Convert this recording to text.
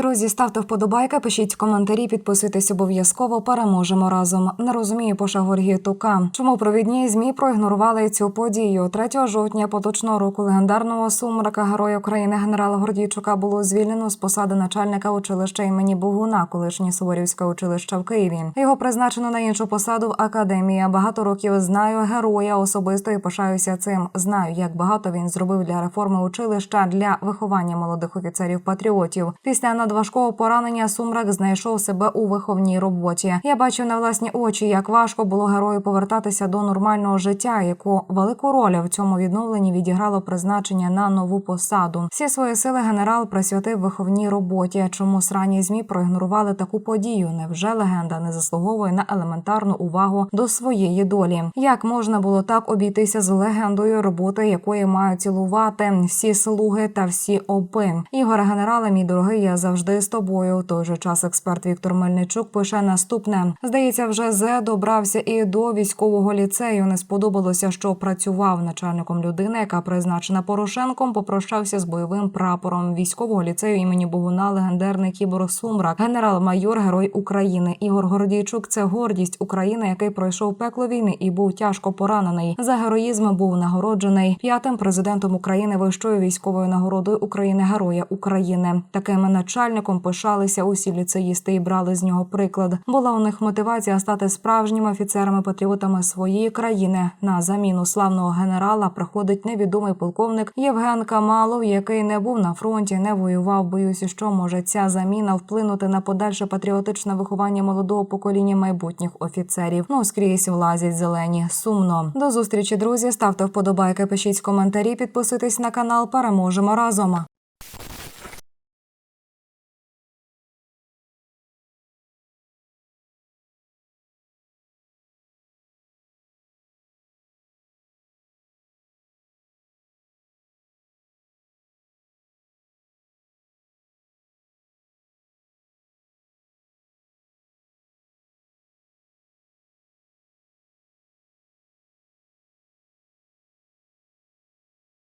Друзі, ставте вподобайки, пишіть коментарі, підписуйтесь обов'язково. Переможемо разом. Не розумію Пошагор Гітука. Чому провідні змі проігнорували цю подію? 3 жовтня поточного року легендарного сумрака Героя України генерала Гордійчука було звільнено з посади начальника училища імені Богуна, колишнє Суворівське училище в Києві. Його призначено на іншу посаду в академії. Багато років знаю героя особисто і пишаюся цим. Знаю, як багато він зробив для реформи училища для виховання молодих офіцерів патріотів. Після надважкого поранення сумрак знайшов себе у виховній роботі. Я бачив на власні очі, як важко було герою повертатися до нормального життя, яку велику роль в цьому відновленні відіграло призначення на нову посаду. Всі свої сили генерал присвятив виховній роботі. Чому срані змі проігнорували таку подію? Невже легенда не заслуговує на елементарну увагу до своєї долі? Як можна було так обійтися з легендою роботи, якої мають цілувати всі слуги та всі опи? Ігоре генерале, мій дорогий, я завжди з тобою. В той же час експерт Віктор Мельничук пише наступне: здається, вже зе добрався і до військового ліцею. Не сподобалося, що працював начальником людини, яка призначена Порошенком, попрощався з бойовим прапором військового ліцею імені Богуна, легендарний кіборг Сумрак, генерал-майор, герой України. Ігор Гордійчук це гордість України, який пройшов пекло війни і був тяжко поранений. За героїзм був нагороджений п'ятим президентом України вищою військовою нагородою України Героя України. Такими Таким начальником пишалися усі ліцеїсти і брали з нього приклад. Була у них мотивація стати справжніми офіцерами-патріотами своєї країни. На заміну славного генерала приходить невідомий полковник Євген Камалов, який не був на фронті, не воював. Боюся, що може ця заміна вплинути на подальше патріотичне виховання молодого покоління майбутніх офіцерів. Ну скрізь влазять зелені. Сумно. До зустрічі, друзі. Ставте вподобайки, пишіть коментарі, підписуйтесь на канал. Переможемо разом.